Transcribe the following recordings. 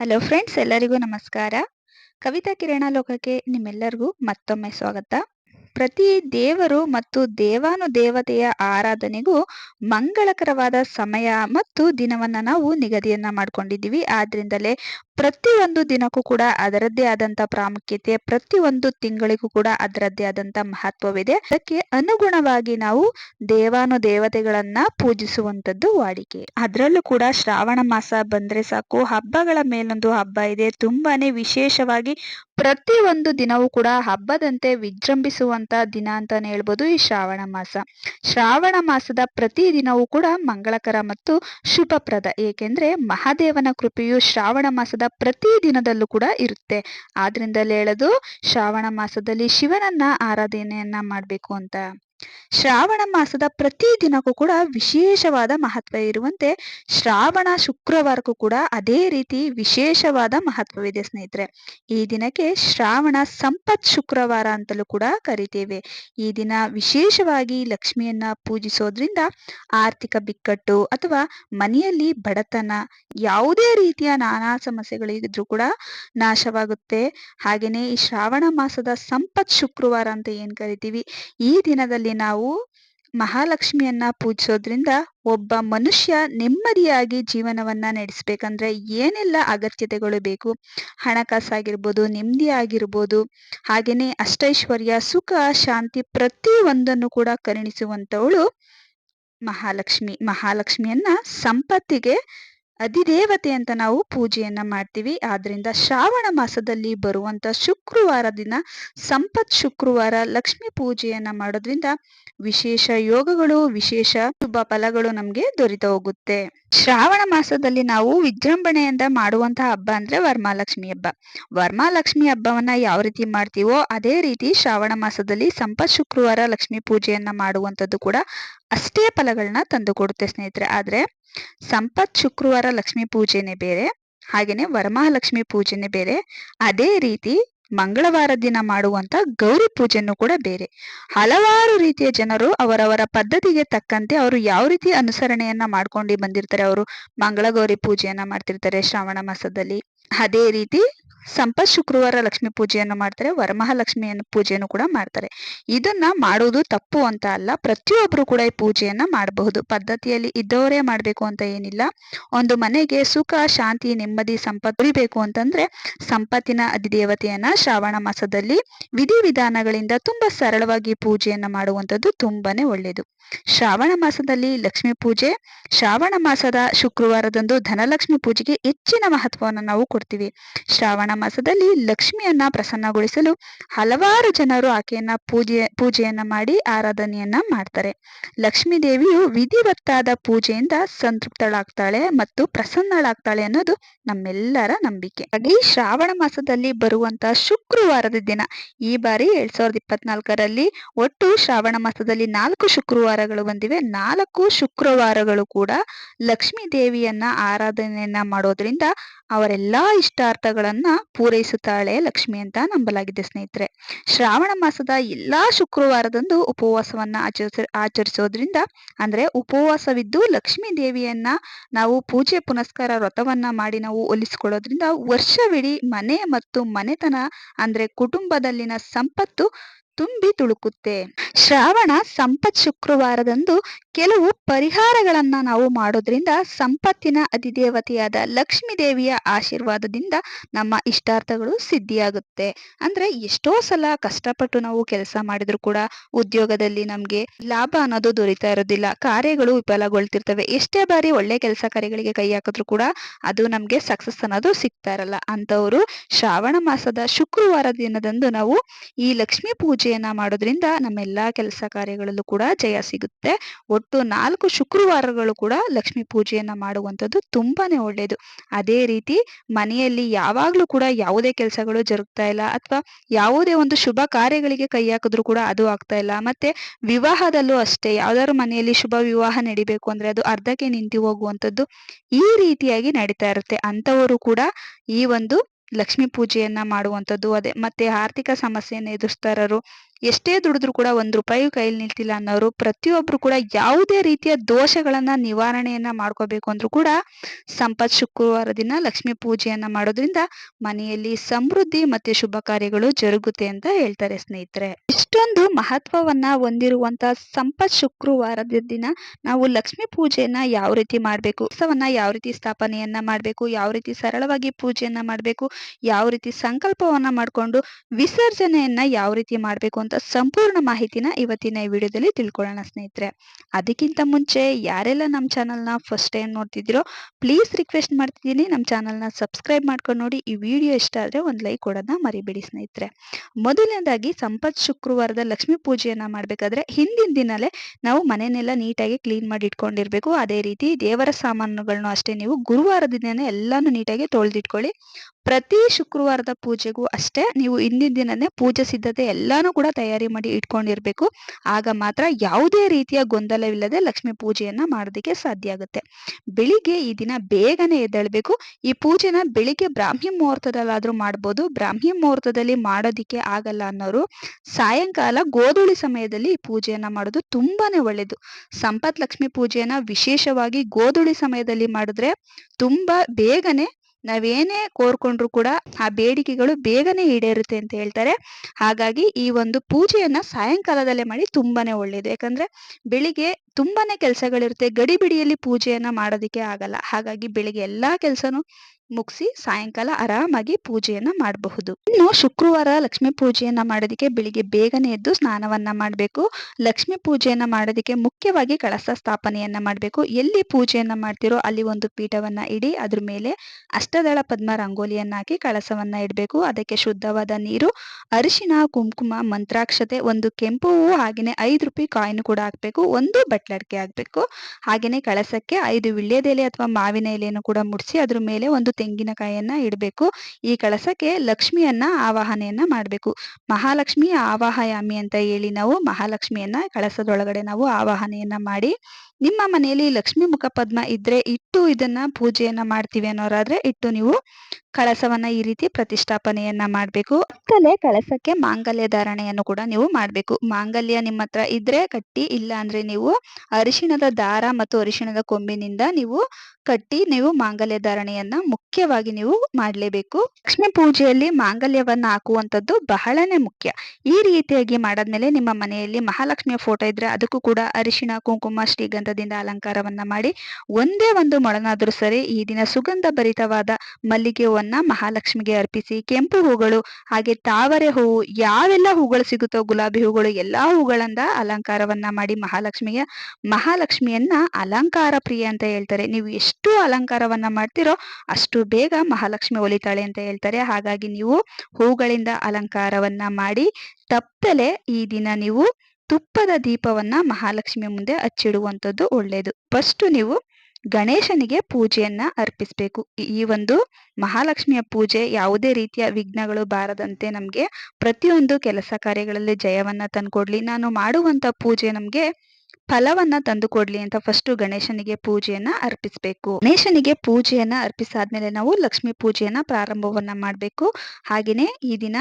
Hello friends ಎಲ್ಲರಿಗೂ ನಮಸ್ಕಾರ. ಕವಿತಾ ಕಿರಣ ಲೋಕಕ್ಕೆ ನಿಮ್ಮೆಲ್ಲರಿಗೂ ಮತ್ತೊಮ್ಮೆ ಸ್ವಾಗತ. ಪ್ರತಿ ದೇವರು ಮತ್ತು ದೇವಾನು ದೇವತೆಯ ಆರಾಧನೆಗೂ ಮಂಗಳಕರವಾದ ಸಮಯ ಮತ್ತು ದಿನವನ್ನ ನಾವು ನಿಗದಿಯನ್ನ ಮಾಡ್ಕೊಂಡಿದ್ದೀವಿ. ಆದ್ರಿಂದಲೇ ಪ್ರತಿಯೊಂದು ದಿನಕ್ಕೂ ಕೂಡ ಅದರದ್ದೇ ಆದಂತ ಪ್ರಾಮುಖ್ಯತೆ, ಪ್ರತಿಯೊಂದು ತಿಂಗಳಿಗೂ ಕೂಡ ಅದರದ್ದೇ ಆದಂತ ಮಹತ್ವವಿದೆ. ಅದಕ್ಕೆ ಅನುಗುಣವಾಗಿ ನಾವು ದೇವಾನು ದೇವತೆಗಳನ್ನ ಪೂಜಿಸುವಂತದ್ದು ವಾಡಿಕೆ. ಅದರಲ್ಲೂ ಕೂಡ ಶ್ರಾವಣ ಮಾಸ ಬಂದ್ರೆ ಸಾಕು, ಹಬ್ಬಗಳ ಮೇಲೊಂದು ಹಬ್ಬ ಇದೆ, ತುಂಬಾನೇ ವಿಶೇಷವಾಗಿ ಪ್ರತಿಯೊಂದು ದಿನವೂ ಕೂಡ ಹಬ್ಬದಂತೆ ವಿಜೃಂಭಿಸುವಂತ ದಿನ ಅಂತಾನೆ ಹೇಳ್ಬೋದು ಈ ಶ್ರಾವಣ ಮಾಸ. ಶ್ರಾವಣ ಮಾಸದ ಪ್ರತಿ ದಿನವೂ ಕೂಡ ಮಂಗಳಕರ ಮತ್ತು ಶುಭಪ್ರದ, ಏಕೆಂದ್ರೆ ಮಹಾದೇವನ ಕೃಪೆಯು ಶ್ರಾವಣ ಮಾಸದ ಪ್ರತಿ ದಿನದಲ್ಲೂ ಕೂಡ ಇರುತ್ತೆ. ಆದ್ರಿಂದಲೇ ಹೇಳೋದು ಶ್ರಾವಣ ಮಾಸದಲ್ಲಿ ಶಿವನನ್ನ ಆರಾಧನೆಯನ್ನ ಮಾಡಬೇಕು ಅಂತ. ಶ್ರಾವಣ ಮಾಸದ ಪ್ರತಿ ದಿನಕ್ಕೂ ಕೂಡ ವಿಶೇಷವಾದ ಮಹತ್ವ ಇರುವಂತೆ ಶ್ರಾವಣ ಶುಕ್ರವಾರಕ್ಕೂ ಕೂಡ ಅದೇ ರೀತಿ ವಿಶೇಷವಾದ ಮಹತ್ವವಿದೆ ಸ್ನೇಹಿತರೆ. ಈ ದಿನಕ್ಕೆ ಶ್ರಾವಣ ಸಂಪತ್ ಶುಕ್ರವಾರ ಅಂತಲೂ ಕೂಡ ಕರಿತೇವೆ. ಈ ದಿನ ವಿಶೇಷವಾಗಿ ಲಕ್ಷ್ಮಿಯನ್ನ ಪೂಜಿಸೋದ್ರಿಂದ ಆರ್ಥಿಕ ಬಿಕ್ಕಟ್ಟು ಅಥವಾ ಮನೆಯಲ್ಲಿ ಬಡತನ ಯಾವುದೇ ರೀತಿಯ ನಾನಾ ಸಮಸ್ಯೆಗಳಿದ್ರು ಕೂಡ ನಾಶವಾಗುತ್ತೆ. ಹಾಗೇನೆ ಈ ಶ್ರಾವಣ ಮಾಸದ ಸಂಪತ್ ಶುಕ್ರವಾರ ಅಂತ ಏನ್ ಕರಿತೀವಿ? ಈ ದಿನದಲ್ಲಿ ನಾವು ಮಹಾಲಕ್ಷ್ಮಿಯನ್ನ ಪೂಜಿಸೋದ್ರಿಂದ ಒಬ್ಬ ಮನುಷ್ಯ ನೆಮ್ಮದಿಯಾಗಿ ಜೀವನವನ್ನ ನಡೆಸ್ಬೇಕಂದ್ರೆ ಏನೆಲ್ಲ ಅಗತ್ಯತೆಗಳು ಬೇಕು? ಹಣಕಾಸಾಗಿರ್ಬೋದು ನೆಮ್ಮದಿ ಆಗಿರ್ಬೋದು ಹಾಗೇನೆ ಅಷ್ಟೈಶ್ವರ್ಯ, ಸುಖ, ಶಾಂತಿ ಪ್ರತಿ ಒಂದನ್ನು ಕೂಡ ಕರುಣಿಸುವಂತವಳು ಮಹಾಲಕ್ಷ್ಮಿ. ಮಹಾಲಕ್ಷ್ಮಿಯನ್ನ ಸಂಪತ್ತಿಗೆ ಅಧಿದೇವತೆ ಅಂತ ನಾವು ಪೂಜೆಯನ್ನ ಮಾಡ್ತೀವಿ. ಆದ್ರಿಂದ ಶ್ರಾವಣ ಮಾಸದಲ್ಲಿ ಬರುವಂತ ಶುಕ್ರವಾರ ದಿನ ಸಂಪತ್ ಶುಕ್ರವಾರ ಲಕ್ಷ್ಮಿ ಪೂಜೆಯನ್ನ ಮಾಡೋದ್ರಿಂದ ವಿಶೇಷ ಯೋಗಗಳು, ವಿಶೇಷ ಶುಭ ಫಲಗಳು ನಮ್ಗೆ ದೊರೆತು ಹೋಗುತ್ತೆ. ಶ್ರಾವಣ ಮಾಸದಲ್ಲಿ ನಾವು ವಿಜೃಂಭಣೆಯಿಂದ ಮಾಡುವಂತ ಹಬ್ಬ ಅಂದ್ರೆ ವರ್ಮಾಲಕ್ಷ್ಮಿ ಹಬ್ಬ. ವರ್ಮಾಲಕ್ಷ್ಮಿ ಹಬ್ಬವನ್ನ ಯಾವ ರೀತಿ ಮಾಡ್ತೀವೋ ಅದೇ ರೀತಿ ಶ್ರಾವಣ ಮಾಸದಲ್ಲಿ ಸಂಪತ್ ಶುಕ್ರವಾರ ಲಕ್ಷ್ಮಿ ಪೂಜೆಯನ್ನ ಮಾಡುವಂತದ್ದು ಕೂಡ ಅಷ್ಟೇ ಫಲಗಳನ್ನ ತಂದು ಕೊಡುತ್ತೆ ಸ್ನೇಹಿತರೆ. ಆದ್ರೆ ಸಂಪತ್ ಶುಕ್ರವಾರ ಲಕ್ಷ್ಮಿ ಪೂಜೆನೆ ಬೇರೆ, ಹಾಗೇನೆ ವರಮಹಾಲಕ್ಷ್ಮಿ ಪೂಜೆನೆ ಬೇರೆ, ಅದೇ ರೀತಿ ಮಂಗಳವಾರ ದಿನ ಮಾಡುವಂತ ಗೌರಿ ಪೂಜೆನೂ ಕೂಡ ಬೇರೆ. ಹಲವಾರು ರೀತಿಯ ಜನರು ಅವರವರ ಪದ್ಧತಿಗೆ ತಕ್ಕಂತೆ ಅವರು ಯಾವ ರೀತಿ ಅನುಸರಣೆಯನ್ನ ಮಾಡ್ಕೊಂಡು ಬಂದಿರ್ತಾರೆ, ಅವರು ಮಂಗಳಗೌರಿ ಪೂಜೆಯನ್ನ ಮಾಡ್ತಿರ್ತಾರೆ ಶ್ರಾವಣ ಮಾಸದಲ್ಲಿ. ಅದೇ ರೀತಿ ಸಂಪತ್ ಶುಕ್ರವಾರ ಲಕ್ಷ್ಮಿ ಪೂಜೆಯನ್ನು ಮಾಡ್ತಾರೆ, ವರಮಹಾಲಕ್ಷ್ಮಿಯನ್ನು ಪೂಜೆಯನ್ನು ಕೂಡ ಮಾಡ್ತಾರೆ. ಇದನ್ನ ಮಾಡುವುದು ತಪ್ಪು ಅಂತ ಅಲ್ಲ, ಪ್ರತಿಯೊಬ್ರು ಕೂಡ ಈ ಪೂಜೆಯನ್ನ ಮಾಡಬಹುದು. ಪದ್ಧತಿಯಲ್ಲಿ ಇದ್ದವರೇ ಮಾಡಬೇಕು ಅಂತ ಏನಿಲ್ಲ. ಒಂದು ಮನೆಗೆ ಸುಖ, ಶಾಂತಿ, ನೆಮ್ಮದಿ, ಸಂಪತ್ತು ಉಳಿಬೇಕು ಅಂತಂದ್ರೆ ಸಂಪತ್ತಿನ ಅಧಿದೇವತೆಯನ್ನ ಶ್ರಾವಣ ಮಾಸದಲ್ಲಿ ವಿಧಿವಿಧಾನಗಳಿಂದ ತುಂಬಾ ಸರಳವಾಗಿ ಪೂಜೆಯನ್ನ ಮಾಡುವಂಥದ್ದು ತುಂಬಾನೇ ಒಳ್ಳೆಯದು ಶ್ರಾವಣ ಮಾಸದಲ್ಲಿ ಲಕ್ಷ್ಮೀ ಪೂಜೆ. ಶ್ರಾವಣ ಮಾಸದ ಶುಕ್ರವಾರದಂದು ಧನಲಕ್ಷ್ಮಿ ಪೂಜೆಗೆ ಹೆಚ್ಚಿನ ಮಹತ್ವವನ್ನು ನಾವು ಕೊಡ್ತೀವಿ. ಶ್ರಾವಣ ಮಾಸದಲ್ಲಿ ಲಕ್ಷ್ಮಿಯನ್ನ ಪ್ರಸನ್ನಗೊಳಿಸಲು ಹಲವಾರು ಜನರು ಆಕೆಯನ್ನ ಪೂಜೆ, ಪೂಜೆಯನ್ನ ಮಾಡಿ ಆರಾಧನೆಯನ್ನ ಮಾಡ್ತಾರೆ. ಲಕ್ಷ್ಮೀ ದೇವಿಯು ವಿಧಿವತ್ತಾದ ಪೂಜೆಯಿಂದ ಸಂತೃಪ್ತಳಾಗ್ತಾಳೆ ಮತ್ತು ಪ್ರಸನ್ನಳಾಗ್ತಾಳೆ ಅನ್ನೋದು ನಮ್ಮೆಲ್ಲರ ನಂಬಿಕೆ. ಹಾಗೆ ಶ್ರಾವಣ ಮಾಸದಲ್ಲಿ ಬರುವಂತ ಶುಕ್ರವಾರದ ದಿನ ಈ ಬಾರಿ ಎರಡ್ ಸಾವಿರದ ಇಪ್ಪತ್ನಾಲ್ಕರಲ್ಲಿ ಒಟ್ಟು ಶ್ರಾವಣ ಮಾಸದಲ್ಲಿ ನಾಲ್ಕು ಶುಕ್ರವಾರಗಳು ಬಂದಿವೆ. ನಾಲ್ಕು ಶುಕ್ರವಾರಗಳು ಕೂಡ ಲಕ್ಷ್ಮೀ ದೇವಿಯನ್ನ ಆರಾಧನೆಯನ್ನ ಮಾಡೋದ್ರಿಂದ ಅವರೆಲ್ಲಾ ಇಷ್ಟಾರ್ಥಗಳನ್ನ ಪೂರೈಸುತ್ತಾಳೆ ಲಕ್ಷ್ಮಿ ಅಂತ ನಂಬಲಾಗಿದೆ ಸ್ನೇಹಿತರೆ. ಶ್ರಾವಣ ಮಾಸದ ಎಲ್ಲಾ ಶುಕ್ರವಾರದಂದು ಉಪವಾಸವನ್ನ ಆಚರಿಸ, ಆಚರಿಸೋದ್ರಿಂದ ಅಂದ್ರೆ ಉಪವಾಸವಿದ್ದು ಲಕ್ಷ್ಮೀ ದೇವಿಯನ್ನ ನಾವು ಪೂಜೆ ಪುನಸ್ಕಾರ ವ್ರತವನ್ನ ಮಾಡಿ ನಾವು ಒಲಿಸಿಕೊಳ್ಳೋದ್ರಿಂದ ವರ್ಷವಿಡೀ ಮನೆ ಮತ್ತು ಮನೆತನ ಅಂದ್ರೆ ಕುಟುಂಬದಲ್ಲಿನ ಸಂಪತ್ತು ತುಂಬಿ ತುಳುಕುತ್ತೆ. ಶ್ರಾವಣ ಸಂಪತ್ ಶುಕ್ರವಾರದಂದು ಕೆಲವು ಪರಿಹಾರಗಳನ್ನ ನಾವು ಮಾಡೋದ್ರಿಂದ ಸಂಪತ್ತಿನ ಅಧಿದೇವತೆಯಾದ ಲಕ್ಷ್ಮೀ ದೇವಿಯ ಆಶೀರ್ವಾದದಿಂದ ನಮ್ಮ ಇಷ್ಟಾರ್ಥಗಳು ಸಿದ್ಧಿಯಾಗುತ್ತೆ. ಅಂದ್ರೆ ಎಷ್ಟೋ ಸಲ ಕಷ್ಟಪಟ್ಟು ನಾವು ಕೆಲಸ ಮಾಡಿದ್ರು ಕೂಡ ಉದ್ಯೋಗದಲ್ಲಿ ನಮ್ಗೆ ಲಾಭ ಅನ್ನೋದು ದೊರೀತಾ ಇರೋದಿಲ್ಲ. ಕಾರ್ಯಗಳು ವಿಫಲಗೊಳ್ತಿರ್ತವೆ. ಎಷ್ಟೇ ಬಾರಿ ಒಳ್ಳೆ ಕೆಲಸ ಕಾರ್ಯಗಳಿಗೆ ಕೈ ಹಾಕಿದ್ರು ಕೂಡ ಅದು ನಮ್ಗೆ ಸಕ್ಸಸ್ ಅನ್ನೋದು ಸಿಗ್ತಾ ಇರಲ್ಲ. ಅಂತವರು ಶ್ರಾವಣ ಮಾಸದ ಶುಕ್ರವಾರ ದಿನದಂದು ನಾವು ಈ ಲಕ್ಷ್ಮೀ ಪೂಜೆಯನ್ನ ಮಾಡೋದ್ರಿಂದ ನಮ್ಮೆಲ್ಲಾ ಕೆಲಸ ಕಾರ್ಯಗಳಲ್ಲೂ ಕೂಡ ಜಯ ಸಿಗುತ್ತೆ. ಒಟ್ಟು ನಾಲ್ಕು ಶುಕ್ರವಾರಗಳು ಕೂಡ ಲಕ್ಷ್ಮೀ ಪೂಜೆಯನ್ನ ಮಾಡುವಂಥದ್ದು ತುಂಬಾನೇ ಒಳ್ಳೆಯದು ಅದೇ ರೀತಿ ಮನೆಯಲ್ಲಿ ಯಾವಾಗ್ಲೂ ಕೂಡ ಯಾವುದೇ ಕೆಲಸಗಳು ಜರುಗ್ತಾ ಇಲ್ಲ ಅಥವಾ ಯಾವುದೇ ಒಂದು ಶುಭ ಕಾರ್ಯಗಳಿಗೆ ಕೈ ಹಾಕಿದ್ರು ಕೂಡ ಅದು ಆಗ್ತಾ ಇಲ್ಲ. ಮತ್ತೆ ವಿವಾಹದಲ್ಲೂ ಅಷ್ಟೇ ಯಾವ್ದಾದ್ರು ಮನೆಯಲ್ಲಿ ಶುಭ ವಿವಾಹ ನಡಿಬೇಕು ಅಂದ್ರೆ ಅದು ಅರ್ಧಕ್ಕೆ ನಿಂತು ಹೋಗುವಂಥದ್ದು ಈ ರೀತಿಯಾಗಿ ನಡೀತಾ ಇರುತ್ತೆ. ಅಂತವರು ಕೂಡ ಈ ಒಂದು ಲಕ್ಷ್ಮೀ ಪೂಜೆಯನ್ನ ಮಾಡುವಂಥದ್ದು, ಅದೇ ಮತ್ತೆ ಆರ್ಥಿಕ ಸಮಸ್ಯೆಯನ್ನು ಎದುರಿಸ್ತಾರರು ಎಷ್ಟೇ ದುಡಿದ್ರು ಕೂಡ ಒಂದು ರೂಪಾಯಿ ಕೈಲಿ ನಿಲ್ತಿಲ್ಲ ಅನ್ನೋರು, ಪ್ರತಿಯೊಬ್ರು ಕೂಡ ಯಾವುದೇ ರೀತಿಯ ದೋಷಗಳನ್ನ ನಿವಾರಣೆಯನ್ನ ಮಾಡ್ಕೋಬೇಕು ಅಂದ್ರೂ ಕೂಡ ಸಂಪತ್ ಶುಕ್ರವಾರ ದಿನ ಲಕ್ಷ್ಮೀ ಪೂಜೆಯನ್ನ ಮಾಡೋದ್ರಿಂದ ಮನೆಯಲ್ಲಿ ಸಮೃದ್ಧಿ ಮತ್ತೆ ಶುಭ ಕಾರ್ಯಗಳು ಜರುಗುತ್ತೆ ಅಂತ ಹೇಳ್ತಾರೆ ಸ್ನೇಹಿತರೆ. ಇಷ್ಟೊಂದು ಮಹತ್ವವನ್ನ ಹೊಂದಿರುವಂತ ಸಂಪತ್ ಶುಕ್ರವಾರದ ದಿನ ನಾವು ಲಕ್ಷ್ಮೀ ಪೂಜೆಯನ್ನ ಯಾವ ರೀತಿ ಮಾಡಬೇಕು ಯಾವ ರೀತಿ ಸ್ಥಾಪನೆಯನ್ನ ಮಾಡಬೇಕು, ಯಾವ ರೀತಿ ಸರಳವಾಗಿ ಪೂಜೆಯನ್ನ ಮಾಡಬೇಕು ಯಾವ ರೀತಿ ಸಂಕಲ್ಪವನ್ನ ಮಾಡಿಕೊಂಡು ವಿಸರ್ಜನೆಯನ್ನ ಯಾವ ರೀತಿ ಮಾಡಬೇಕು ಅಂತ ಸಂಪೂರ್ಣ ಮಾಹಿತಿನ ಇವತ್ತಿನ ಈ ವಿಡಿಯೋದಲ್ಲಿ ತಿಳ್ಕೊಳ್ಳೋಣ ಸ್ನೇಹಿತರೆ. ಅದಕ್ಕಿಂತ ಮುಂಚೆ ಯಾರೆಲ್ಲ ನಮ್ಮ ಚಾನಲ್ನ ಫಸ್ಟ್ ಟೈಮ್ ನೋಡ್ತಿದ್ದೀರೋ ಪ್ಲೀಸ್ ರಿಕ್ವೆಸ್ಟ್ ಮಾಡ್ತಿದ್ದೀನಿ. ನಮ್ಮ ಚಾನಲ್ನ ಸಬ್ಸ್ಕ್ರೈಬ್ ಮಾಡ್ಕೊಂಡು ನೋಡಿ. ಈ ವಿಡಿಯೋ ಇಷ್ಟ ಆದರೆ ಒಂದು ಲೈಕ್ ಕೊಡೋದನ್ನ ಮರಿಬೇಡಿ ಸ್ನೇಹಿತರೆ. ಮೊದಲನೇದಾಗಿ ಸಂಪತ್ ಶುಕ್ರವಾರದ ಲಕ್ಷ್ಮೀ ಪೂಜೆಯನ್ನ ಮಾಡಬೇಕಾದ್ರೆ ಹಿಂದಿನ ದಿನಲೇ ನಾವು ಮನೆಯನ್ನೆಲ್ಲ ನೀಟಾಗಿ ಕ್ಲೀನ್ ಮಾಡಿ ಇಟ್ಕೊಂಡಿರ್ಬೇಕು. ಅದೇ ರೀತಿ ದೇವರ ಸಾಮಾನುಗಳನ್ನೂ ಅಷ್ಟೇ ನೀವು ಗುರುವಾರ ದಿನನೇ ಎಲ್ಲಾನು ನೀಟಾಗಿ ತೊಳೆದಿಟ್ಕೊಳ್ಳಿ. ಪ್ರತಿ ಶುಕ್ರವಾರದ ಪೂಜೆಗೂ ಅಷ್ಟೇ ನೀವು ಹಿಂದಿನ ದಿನನೇ ಪೂಜೆ ಸಿದ್ಧತೆ ಎಲ್ಲಾನು ಕೂಡ ತಯಾರಿ ಮಾಡಿ ಇಟ್ಕೊಂಡಿರ್ಬೇಕು. ಆಗ ಮಾತ್ರ ಯಾವುದೇ ರೀತಿಯ ಗೊಂದಲವಿಲ್ಲದೆ ಲಕ್ಷ್ಮಿ ಪೂಜೆಯನ್ನ ಮಾಡೋದಕ್ಕೆ ಸಾಧ್ಯ ಆಗುತ್ತೆ. ಬೆಳಿಗ್ಗೆ ಈ ದಿನ ಬೇಗನೆ ಎದ್ದೇಳಬೇಕು. ಈ ಪೂಜೆನ ಬೆಳಿಗ್ಗೆ ಬ್ರಾಹ್ಮಿ ಮುಹೂರ್ತದಲ್ಲಾದ್ರೂ ಮಾಡ್ಬೋದು. ಬ್ರಾಹ್ಮಿ ಮುಹೂರ್ತದಲ್ಲಿ ಮಾಡೋದಿಕ್ಕೆ ಆಗಲ್ಲ ಅನ್ನೋರು ಸಾಯಂಕಾಲ ಗೋಧೂಳಿ ಸಮಯದಲ್ಲಿ ಈ ಪೂಜೆಯನ್ನ ಮಾಡೋದು ತುಂಬಾನೇ ಒಳ್ಳೇದು. ಸಂಪತ್ ಲಕ್ಷ್ಮಿ ಪೂಜೆಯನ್ನ ವಿಶೇಷವಾಗಿ ಗೋಧೂಳಿ ಸಮಯದಲ್ಲಿ ಮಾಡಿದ್ರೆ ತುಂಬಾ ಬೇಗನೆ ನಾವೇನೇ ಕೋರ್ಕೊಂಡ್ರು ಕೂಡ ಆ ಬೇಡಿಕೆಗಳು ಬೇಗನೆ ಈಡೇರುತ್ತೆ ಅಂತ ಹೇಳ್ತಾರೆ. ಹಾಗಾಗಿ ಈ ಒಂದು ಪೂಜೆಯನ್ನ ಸಾಯಂಕಾಲದಲ್ಲೇ ಮಾಡಿ ತುಂಬಾನೇ ಒಳ್ಳೇದು. ಯಾಕಂದ್ರೆ ಬೆಳಿಗ್ಗೆ ತುಂಬಾನೇ ಕೆಲಸಗಳಿರುತ್ತೆ. ಗಡಿಬಿಡಿಯಲ್ಲಿ ಪೂಜೆಯನ್ನ ಮಾಡೋದಿಕ್ಕೆ ಆಗಲ್ಲ. ಹಾಗಾಗಿ ಬೆಳಿಗ್ಗೆ ಎಲ್ಲಾ ಕೆಲಸನೂ ಮುಗಿಸಿ ಸಾಯಂಕಾಲ ಆರಾಮಾಗಿ ಪೂಜೆಯನ್ನ ಮಾಡಬಹುದು. ಇನ್ನು ಶುಕ್ರವಾರ ಲಕ್ಷ್ಮೀ ಪೂಜೆಯನ್ನ ಮಾಡೋದಕ್ಕೆ ಬೆಳಿಗ್ಗೆ ಬೇಗನೆ ಎದ್ದು ಸ್ನಾನವನ್ನ ಮಾಡಬೇಕು. ಲಕ್ಷ್ಮೀ ಪೂಜೆಯನ್ನ ಮಾಡೋದಕ್ಕೆ ಮುಖ್ಯವಾಗಿ ಕಳಸ ಸ್ಥಾಪನೆಯನ್ನ ಮಾಡಬೇಕು. ಎಲ್ಲಿ ಪೂಜೆಯನ್ನ ಮಾಡ್ತಿರೋ ಅಲ್ಲಿ ಒಂದು ಪೀಠವನ್ನ ಇಡಿ, ಅದ್ರ ಮೇಲೆ ಅಷ್ಟದಳ ಪದ್ಮ ರಂಗೋಲಿಯನ್ನ ಹಾಕಿ ಕಳಸವನ್ನ ಇಡಬೇಕು. ಅದಕ್ಕೆ ಶುದ್ಧವಾದ ನೀರು ಅರಿಶಿನ ಕುಂಕುಮ, ಮಂತ್ರಾಕ್ಷತೆ, ಒಂದು ಕೆಂಪು ಹೂವು ಹಾಗೆಯೇ ಐದು ರೂಪಾಯಿ ಕಾಯಿನ್ ಕೂಡ ಹಾಕ್ಬೇಕು. ಒಂದು ಬಟ್ಲಡ್ಕೆ ಹಾಕ್ಬೇಕು. ಹಾಗೆಯೇ ಕಳಸಕ್ಕೆ ಐದು ವಿಳ್ಯದೆಲೆ ಅಥವಾ ಮಾವಿನ ಎಲೆಯನ್ನು ಕೂಡ ಮುಡಿಸಿ, ಅದ್ರ ಮೇಲೆ ಒಂದು ತೆಂಗಿನಕಾಯಿಯನ್ನ ಇಡಬೇಕು. ಈ ಕಳಸಕ್ಕೆ ಲಕ್ಷ್ಮಿಯನ್ನ ಆವಾಹನೆಯನ್ನ ಮಾಡಬೇಕು. ಮಹಾಲಕ್ಷ್ಮಿ ಆವಾಹಯಾಮಿ ಅಂತ ಹೇಳಿ ನಾವು ಮಹಾಲಕ್ಷ್ಮಿಯನ್ನ ಕಳಸದೊಳಗಡೆ ನಾವು ಆವಾಹನೆಯನ್ನ ಮಾಡಿ, ನಿಮ್ಮ ಮನೆಯಲ್ಲಿ ಲಕ್ಷ್ಮಿ ಮುಖ ಪದ್ಮ ಇದ್ರೆ ಇಟ್ಟು ಇದನ್ನ ಪೂಜೆಯನ್ನ ಮಾಡ್ತೀವಿ ಅನ್ನೋರಾದ್ರೆ ಇಟ್ಟು ನೀವು ಕಳಸವನ್ನ ಈ ರೀತಿ ಪ್ರತಿಷ್ಠಾಪನೆಯನ್ನ ಮಾಡಬೇಕು. ಕಲೆ ಕಳಸಕ್ಕೆ ಮಾಂಗಲ್ಯ ಧಾರಣೆಯನ್ನು ಕೂಡ ನೀವು ಮಾಡಬೇಕು. ಮಾಂಗಲ್ಯ ನಿಮ್ಮ ಹತ್ರ ಇದ್ರೆ ಕಟ್ಟಿ, ಇಲ್ಲ ಅಂದ್ರೆ ನೀವು ಅರಿಶಿಣದ ದಾರ ಮತ್ತು ಅರಿಶಿಣದ ಕೊಂಬಿನಿಂದ ನೀವು ಕಟ್ಟಿ, ನೀವು ಮಾಂಗಲ್ಯ ಧಾರಣೆಯನ್ನ ಮುಖ್ಯವಾಗಿ ನೀವು ಮಾಡಲೇಬೇಕು. ಲಕ್ಷ್ಮಿ ಪೂಜೆಯಲ್ಲಿ ಮಾಂಗಲ್ಯವನ್ನ ಹಾಕುವಂತದ್ದು ಬಹಳನೇ ಮುಖ್ಯ. ಈ ರೀತಿಯಾಗಿ ಮಾಡಾದ್ಮೇಲೆ ನಿಮ್ಮ ಮನೆಯಲ್ಲಿ ಮಹಾಲಕ್ಷ್ಮಿಯ ಫೋಟೋ ಇದ್ರೆ ಅದಕ್ಕೂ ಕೂಡ ಅರಿಶಿಣ, ಕುಂಕುಮ, ಶ್ರೀಗಂಧದಿಂದ ಅಲಂಕಾರವನ್ನ ಮಾಡಿ, ಒಂದೇ ಒಂದು ಮೊಳನಾದ್ರೂ ಸರಿ ಈ ದಿನ ಸುಗಂಧ ಭರಿತವಾದ ಮಲ್ಲಿಗೆ ಹೂವನ್ನ ಮಹಾಲಕ್ಷ್ಮಿಗೆ ಅರ್ಪಿಸಿ ಕೆಂಪು ಹೂಗಳು, ಹಾಗೆ ತಾವರೆ ಹೂವು, ಯಾವೆಲ್ಲ ಹೂಗಳು ಸಿಗುತ್ತೋ, ಗುಲಾಬಿ ಹೂಗಳು, ಎಲ್ಲಾ ಹೂಗಳಿಂದ ಅಲಂಕಾರವನ್ನ ಮಾಡಿ ಮಹಾಲಕ್ಷ್ಮಿಗೆ, ಮಹಾಲಕ್ಷ್ಮಿಯನ್ನ ಅಲಂಕಾರ ಪ್ರಿಯ ಅಂತ ಹೇಳ್ತಾರೆ. ನೀವು ಎಷ್ಟು ಅಲಂಕಾರವನ್ನ ಮಾಡ್ತಿರೋ ಅಷ್ಟು ಬೇಗ ಮಹಾಲಕ್ಷ್ಮಿ ಒಲಿತಾಳೆ ಅಂತ ಹೇಳ್ತಾರೆ. ಹಾಗಾಗಿ ನೀವು ಹೂಗಳಿಂದ ಅಲಂಕಾರವನ್ನ ಮಾಡಿ ತಪ್ಪಲೆ ಈ ದಿನ ನೀವು ತುಪ್ಪದ ದೀಪವನ್ನ ಮಹಾಲಕ್ಷ್ಮಿ ಮುಂದೆ ಹಚ್ಚಿಡುವಂಥದ್ದು ಒಳ್ಳೆಯದು ಫಸ್ಟ್ ನೀವು ಗಣೇಶನಿಗೆ ಪೂಜೆಯನ್ನು ಅರ್ಪಿಸಬೇಕು. ಈ ಒಂದು ಮಹಾಲಕ್ಷ್ಮಿಯ ಪೂಜೆ ಯಾವುದೇ ರೀತಿಯ ವಿಘ್ನಗಳು ಬಾರದಂತೆ ನಮಗೆ ಪ್ರತಿಯೊಂದು ಕೆಲಸ ಕಾರ್ಯಗಳಲ್ಲಿ ಜಯವನ್ನ ತಂದುಕೊಡ್ಲಿ. ನಾನು ಮಾಡುವಂತ ಪೂಜೆ ನಮಗೆ ಫಲವನ್ನ ತಂದು ಕೊಡ್ಲಿ ಅಂತ ಫಸ್ಟ್ ಗಣೇಶನಿಗೆ ಪೂಜೆಯನ್ನ ಅರ್ಪಿಸಬೇಕು. ಗಣೇಶನಿಗೆ ಪೂಜೆಯನ್ನ ಅರ್ಪಿಸಾದ್ಮೇಲೆ ನಾವು ಲಕ್ಷ್ಮಿ ಪೂಜೆಯನ್ನ ಪ್ರಾರಂಭವನ್ನ ಮಾಡಬೇಕು. ಹಾಗೆಯೇ ಈ ದಿನ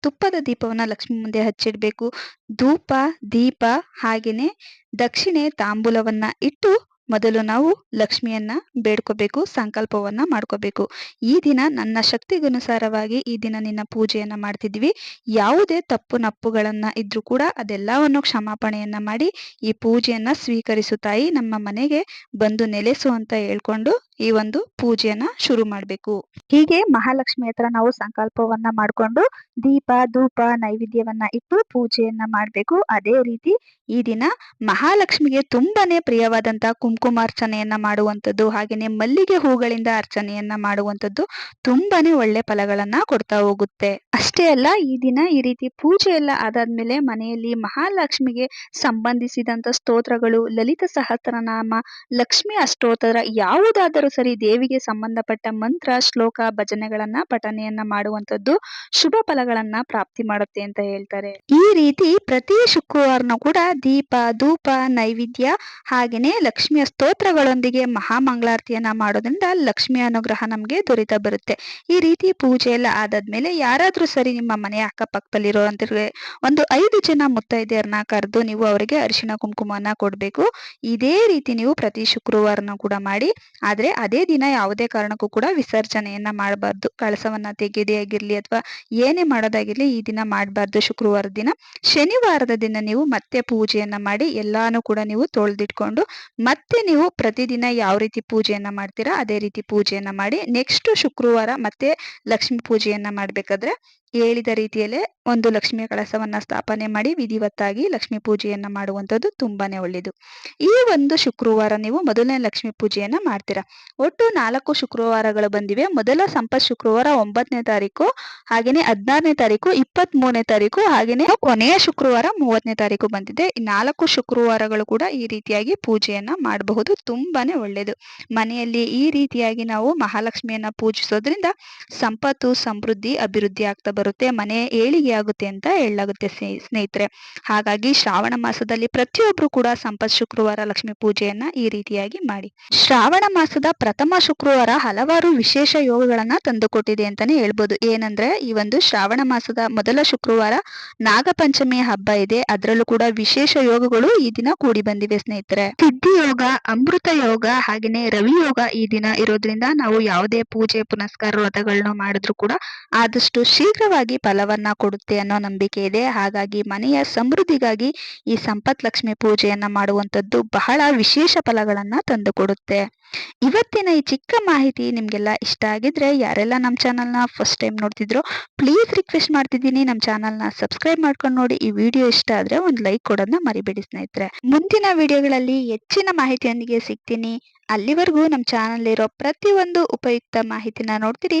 ತುಪ್ಪದ ದೀಪವನ್ನ ಲಕ್ಷ್ಮಿ ಮುಂದೆ ಹಚ್ಚಿಡ್ಬೇಕು. ಧೂಪ, ದೀಪ ಹಾಗೆಯೇ ದಕ್ಷಿಣೆ ತಾಂಬೂಲವನ್ನ ಇಟ್ಟು ಮೊದಲು ನಾವು ಲಕ್ಷ್ಮಿಯನ್ನ ಬೇಡ್ಕೋಬೇಕು, ಸಂಕಲ್ಪವನ್ನ ಮಾಡ್ಕೋಬೇಕು. ಈ ದಿನ ನನ್ನ ಶಕ್ತಿಗನುಸಾರವಾಗಿ ಈ ದಿನ ನಿನ್ನ ಪೂಜೆಯನ್ನ ಮಾಡ್ತಿದ್ವಿ. ಯಾವುದೇ ತಪ್ಪು ನಪ್ಪುಗಳನ್ನ ಇದ್ರೂ ಕೂಡ ಅದೆಲ್ಲವನ್ನು ಕ್ಷಮಾಪಣೆಯನ್ನ ಮಾಡಿ ಈ ಪೂಜೆಯನ್ನ ಸ್ವೀಕರಿಸು ತಾಯಿ. ನಮ್ಮ ಮನೆಗೆ ಬಂದು ನೆಲೆಸು ಅಂತ ಹೇಳ್ಕೊಂಡು ಈ ಒಂದು ಪೂಜೆಯನ್ನ ಶುರು ಮಾಡಬೇಕು. ಹೀಗೆ ಮಹಾಲಕ್ಷ್ಮಿ ಹತ್ರ ನಾವು ಸಂಕಲ್ಪವನ್ನ ಮಾಡಿಕೊಂಡು ದೀಪ, ಧೂಪ, ನೈವೇದ್ಯವನ್ನ ಇಟ್ಟು ಪೂಜೆಯನ್ನ ಮಾಡಬೇಕು. ಅದೇ ರೀತಿ ಈ ದಿನ ಮಹಾಲಕ್ಷ್ಮಿಗೆ ತುಂಬಾನೇ ಪ್ರಿಯವಾದಂತ ಕುಂಕುಮಾರ್ಚನೆಯನ್ನ ಮಾಡುವಂಥದ್ದು, ಹಾಗೇನೆ ಮಲ್ಲಿಗೆ ಹೂಗಳಿಂದ ಅರ್ಚನೆಯನ್ನ ಮಾಡುವಂಥದ್ದು ತುಂಬಾನೇ ಒಳ್ಳೆ ಫಲಗಳನ್ನ ಕೊಡ್ತಾ ಹೋಗುತ್ತೆ. ಅಷ್ಟೇ ಅಲ್ಲ, ಈ ದಿನ ಈ ರೀತಿ ಪೂಜೆ ಎಲ್ಲ ಆದಾದ್ಮೇಲೆ ಮನೆಯಲ್ಲಿ ಮಹಾಲಕ್ಷ್ಮಿಗೆ ಸಂಬಂಧಿಸಿದಂತ ಸ್ತೋತ್ರಗಳು, ಲಲಿತ ಸಹಸ್ರನಾಮ, ಲಕ್ಷ್ಮಿ ಅಷ್ಟೋತ್ತರ ಯಾವುದಾದರೂ ಸರಿ ದೇವಿಗೆ ಸಂಬಂಧಪಟ್ಟ ಮಂತ್ರ, ಶ್ಲೋಕ, ಭಜನೆಗಳನ್ನ, ಪಠನೆಯನ್ನ ಮಾಡುವಂತದ್ದು ಶುಭ ಫಲಗಳನ್ನ ಪ್ರಾಪ್ತಿ ಮಾಡುತ್ತೆ ಅಂತ ಹೇಳ್ತಾರೆ. ಈ ರೀತಿ ಪ್ರತಿ ಶುಕ್ರವಾರನೂ ಕೂಡ ದೀಪ, ಧೂಪ, ನೈವೇದ್ಯ ಹಾಗೆಯೇ ಲಕ್ಷ್ಮಿಯ ಸ್ತೋತ್ರಗಳೊಂದಿಗೆ ಮಹಾಮಂಗಳಾರತಿಯನ್ನ ಮಾಡೋದ್ರಿಂದ ಲಕ್ಷ್ಮಿ ಅನುಗ್ರಹ ನಮಗೆ ದೊರೀತಾ ಬರುತ್ತೆ. ಈ ರೀತಿ ಪೂಜೆ ಎಲ್ಲ ಆದಾದ್ಮೇಲೆ ಯಾರಾದ್ರೂ ಸರಿ ನಿಮ್ಮ ಮನೆಯ ಅಕ್ಕಪಕ್ಕದಲ್ಲಿರೋ ಒಂದು ಐದು ಜನ ಮುತ್ತೈದೆಯರನ್ನ ಕರೆದು ನೀವು ಅವರಿಗೆ ಅರಿಶಿಣ ಕುಂಕುಮನ ಕೊಡಬೇಕು. ಇದೇ ರೀತಿ ನೀವು ಪ್ರತಿ ಶುಕ್ರವಾರನೂ ಕೂಡ ಮಾಡಿ, ಆದ್ರೆ ಅದೇ ದಿನ ಯಾವುದೇ ಕಾರಣಕ್ಕೂ ಕೂಡ ವಿಸರ್ಜನೆಯನ್ನ ಮಾಡಬಾರ್ದು. ಕಳಸವನ್ನ ತೆಗೆದೇ ಆಗಿರ್ಲಿ ಅಥವಾ ಏನೇ ಮಾಡೋದಾಗಿರ್ಲಿ ಈ ದಿನ ಮಾಡಬಾರ್ದು. ಶುಕ್ರವಾರ ದಿನ. ಶನಿವಾರದ ದಿನ ನೀವು ಮತ್ತೆ ಪೂಜೆಯನ್ನ ಮಾಡಿ ಎಲ್ಲಾನು ಕೂಡ ನೀವು ತೊಳೆದಿಟ್ಕೊಂಡು ಮತ್ತೆ ನೀವು ಪ್ರತಿದಿನ ಯಾವ ರೀತಿ ಪೂಜೆಯನ್ನ ಮಾಡ್ತೀರಾ ಅದೇ ರೀತಿ ಪೂಜೆಯನ್ನ ಮಾಡಿ ನೆಕ್ಸ್ಟ್ ಶುಕ್ರವಾರ ಮತ್ತೆ ಲಕ್ಷ್ಮೀ ಪೂಜೆಯನ್ನ ಮಾಡ್ಬೇಕಾದ್ರೆ ಹೇಳಿದ ರೀತಿಯಲ್ಲೇ ಒಂದು ಲಕ್ಷ್ಮಿಯ ಕಳಸವನ್ನ ಸ್ಥಾಪನೆ ಮಾಡಿ ವಿಧಿವತ್ತಾಗಿ ಲಕ್ಷ್ಮೀ ಪೂಜೆಯನ್ನ ಮಾಡುವಂಥದ್ದು ತುಂಬಾನೇ ಒಳ್ಳೆಯದು ಈ ಒಂದು ಶುಕ್ರವಾರ ನೀವು ಮೊದಲನೇ ಲಕ್ಷ್ಮೀ ಪೂಜೆಯನ್ನ ಮಾಡ್ತೀರಾ. ಒಟ್ಟು ನಾಲ್ಕು ಶುಕ್ರವಾರಗಳು ಬಂದಿವೆ. ಮೊದಲ ಸಂಪತ್ ಶುಕ್ರವಾರ ಒಂಬತ್ತನೇ ತಾರೀಕು, ಹಾಗೇನೆ ಹದಿನಾರನೇ ತಾರೀಕು ಇಪ್ಪತ್ತ್ ಮೂರನೇ ತಾರೀಕು, ಹಾಗೇನೆ ಕೊನೆಯ ಶುಕ್ರವಾರ ಮೂವತ್ತನೇ ತಾರೀಕು ಬಂದಿದೆ. ಈ ನಾಲ್ಕು ಶುಕ್ರವಾರಗಳು ಕೂಡ ಈ ರೀತಿಯಾಗಿ ಪೂಜೆಯನ್ನ ಮಾಡಬಹುದು. ತುಂಬಾನೇ ಒಳ್ಳೆಯದು ಮನೆಯಲ್ಲಿ ಈ ರೀತಿಯಾಗಿ ನಾವು ಮಹಾಲಕ್ಷ್ಮಿಯನ್ನ ಪೂಜಿಸೋದ್ರಿಂದ ಸಂಪತ್ತು, ಸಮೃದ್ಧಿ, ಅಭಿವೃದ್ಧಿ ಆಗ್ತಾ ಬರುತ್ತೆ, ಮನೆ ಏಳಿಗೆ ಆಗುತ್ತೆ ಅಂತ ಹೇಳಲಾಗುತ್ತೆ ಸ್ನೇಹಿತರೆ. ಹಾಗಾಗಿ ಶ್ರಾವಣ ಮಾಸದಲ್ಲಿ ಪ್ರತಿಯೊಬ್ರು ಕೂಡ ಸಂಪತ್ ಶುಕ್ರವಾರ ಲಕ್ಷ್ಮಿ ಪೂಜೆಯನ್ನ ಈ ರೀತಿಯಾಗಿ ಮಾಡಿ. ಶ್ರಾವಣ ಮಾಸದ ಪ್ರಥಮ ಶುಕ್ರವಾರ ಹಲವಾರು ವಿಶೇಷ ಯೋಗಗಳನ್ನ ತಂದುಕೊಟ್ಟಿದೆ ಅಂತಾನೆ ಹೇಳ್ಬೋದು. ಏನಂದ್ರೆ, ಈ ಒಂದು ಶ್ರಾವಣ ಮಾಸದ ಮೊದಲ ಶುಕ್ರವಾರ ನಾಗಪಂಚಮಿ ಹಬ್ಬ ಇದೆ. ಅದರಲ್ಲೂ ಕೂಡ ವಿಶೇಷ ಯೋಗಗಳು ಈ ದಿನ ಕೂಡಿ ಬಂದಿವೆ ಸ್ನೇಹಿತರೆ. ಸಿದ್ಧಿ ಯೋಗ, ಅಮೃತ ಯೋಗ, ಹಾಗೇನೆ ರವಿ ಯೋಗ ಈ ದಿನ ಇರೋದ್ರಿಂದ ನಾವು ಯಾವುದೇ ಪೂಜೆ, ಪುನಸ್ಕಾರ ವ್ರತಗಳನ್ನ ಮಾಡಿದ್ರು ಕೂಡ ಆದಷ್ಟು ಶೀಘ್ರವಾಗಿ ಫಲವನ್ನ ಕೊಡುತ್ತೆ ಅನ್ನೋ ನಂಬಿಕೆ ಇದೆ. ಹಾಗಾಗಿ ಮನೆಯ ಸಮೃದ್ಧಿಗಾಗಿ ಈ ಸಂಪತ್ ಲಕ್ಷ್ಮಿ ಪೂಜೆಯನ್ನ ಮಾಡುವಂತದ್ದು ಬಹಳ ವಿಶೇಷ ಫಲಗಳನ್ನ ತಂದುಕೊಡುತ್ತೆ ಇವತ್ತಿನ ಈ ಚಿಕ್ಕ ಮಾಹಿತಿ ನಿಮ್ಗೆಲ್ಲ ಇಷ್ಟ ಆಗಿದ್ರೆ ಯಾರೆಲ್ಲ ನಮ್ಮ ಚಾನಲ್ನ ಫಸ್ಟ್ ಟೈಮ್ ನೋಡ್ತಿದ್ರು ಪ್ಲೀಸ್ ರಿಕ್ವೆಸ್ಟ್ ಮಾಡ್ತಿದ್ದೀನಿ. ನಮ್ಮ ಚಾನಲ್ನ ಸಬ್ಸ್ಕ್ರೈಬ್ ಮಾಡ್ಕೊಂಡು ನೋಡಿ. ಈ ವಿಡಿಯೋ ಇಷ್ಟ ಆದ್ರೆ ಒಂದು ಲೈಕ್ ಕೊಡೋದನ್ನ ಮರಿಬೇಡಿ ಸ್ನೇಹಿತರೆ. ಮುಂದಿನ ವಿಡಿಯೋಗಳಲ್ಲಿ ಹೆಚ್ಚಿನ ಮಾಹಿತಿಯೊಂದಿಗೆ ಸಿಗ್ತೀನಿ. ಅಲ್ಲಿವರೆಗೂ ನಮ್ಮ ಚಾನಲ್ ಇರೋ ಪ್ರತಿಯೊಂದು ಉಪಯುಕ್ತ ಮಾಹಿತಿನ ನೋಡ್ತೀರಿ.